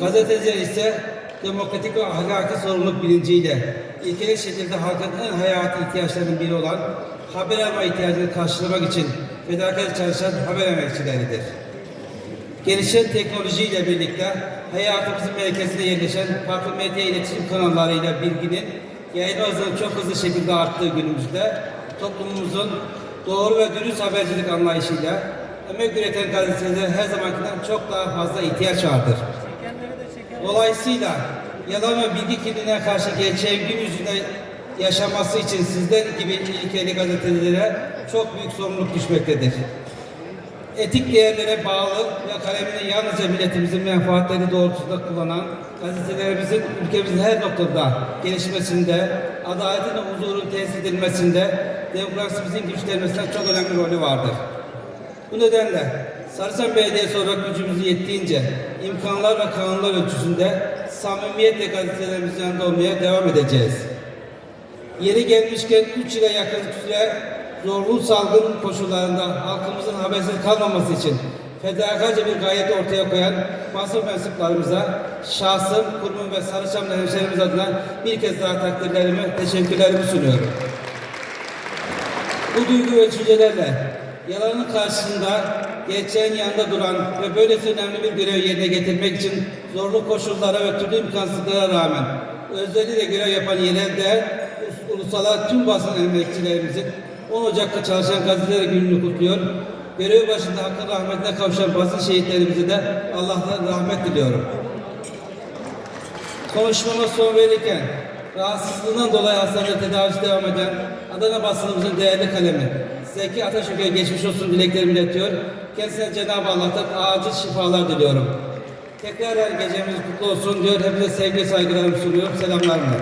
Gazeteciler ise demokratik ve ahlaki sorumluluk bilinciyle ilkeli şekilde halkın en hayati ihtiyaçlarının biri olan haber alma ihtiyacını karşılamak için fedakar çalışan haber emekçileridir. Gelişen teknolojiyle birlikte hayatımızın merkezinde yerleşen farklı medya iletişim kanallarıyla bilginin yayın hızının çok hızlı şekilde arttığı günümüzde toplumumuzun doğru ve dürüst habercilik anlayışıyla emek üreten gazetelere her zamankinden çok daha fazla ihtiyaç vardır. Dolayısıyla yalan ve bilgi kirliliğine karşı gerçeğin gün yüzünde yaşaması için sizler gibi ilkeli gazetecilere çok büyük sorumluluk düşmektedir. Etik değerlere bağlı ve kalemini yalnızca milletimizin menfaatleri doğrultusunda kullanan gazetelerimizin ülkemizin her noktada gelişmesinde, adaletin ve huzurun tesis edilmesinde, demokrasimizin güçlenmesinde çok önemli rolü vardır. Bu nedenle Sarıçam Belediyesi olarak gücümüzü yettiğince imkanlar ve kanunlar ölçüsünde samimiyetle gazetelerimizin yanında olmaya devam edeceğiz. Yeri gelmişken 3 yıla yakın süre zorlu salgın koşullarında halkımızın habersiz kalmaması için fedakarca bir gayret ortaya koyan basın mensuplarımıza şahsım, kurumum ve Sarıçamlı hemşehrimiz adına bir kez daha takdirlerimi, teşekkürlerimi sunuyorum. Bu duygu ve düşüncelerle yalanın karşısında gerçeğin yanında duran ve böylesi önemli bir görev yerine getirmek için zorlu koşullara ve türlü imkansızlıklara rağmen özveriyle görev yapan yerelde ulusal tüm basın emekçilerimizin 10 Ocak'ta çalışan gazeteler gününü kutluyor. Görev başında hakkın rahmetine kavuşan basın şehitlerimize de Allah'tan rahmet diliyorum. Konuşmama son verirken rahatsızlığından dolayı hastanede tedavisi devam eden Adana basınımızın değerli kalemi Zeki Ataşök'e geçmiş olsun dileklerimi iletiyor. Kendisine Cenab-ı Allah'tan acil şifalar diliyorum. Tekrar her gecemiz kutlu olsun diyor. Hepinize sevgi saygılarımı sunuyorum. Selamlarımla.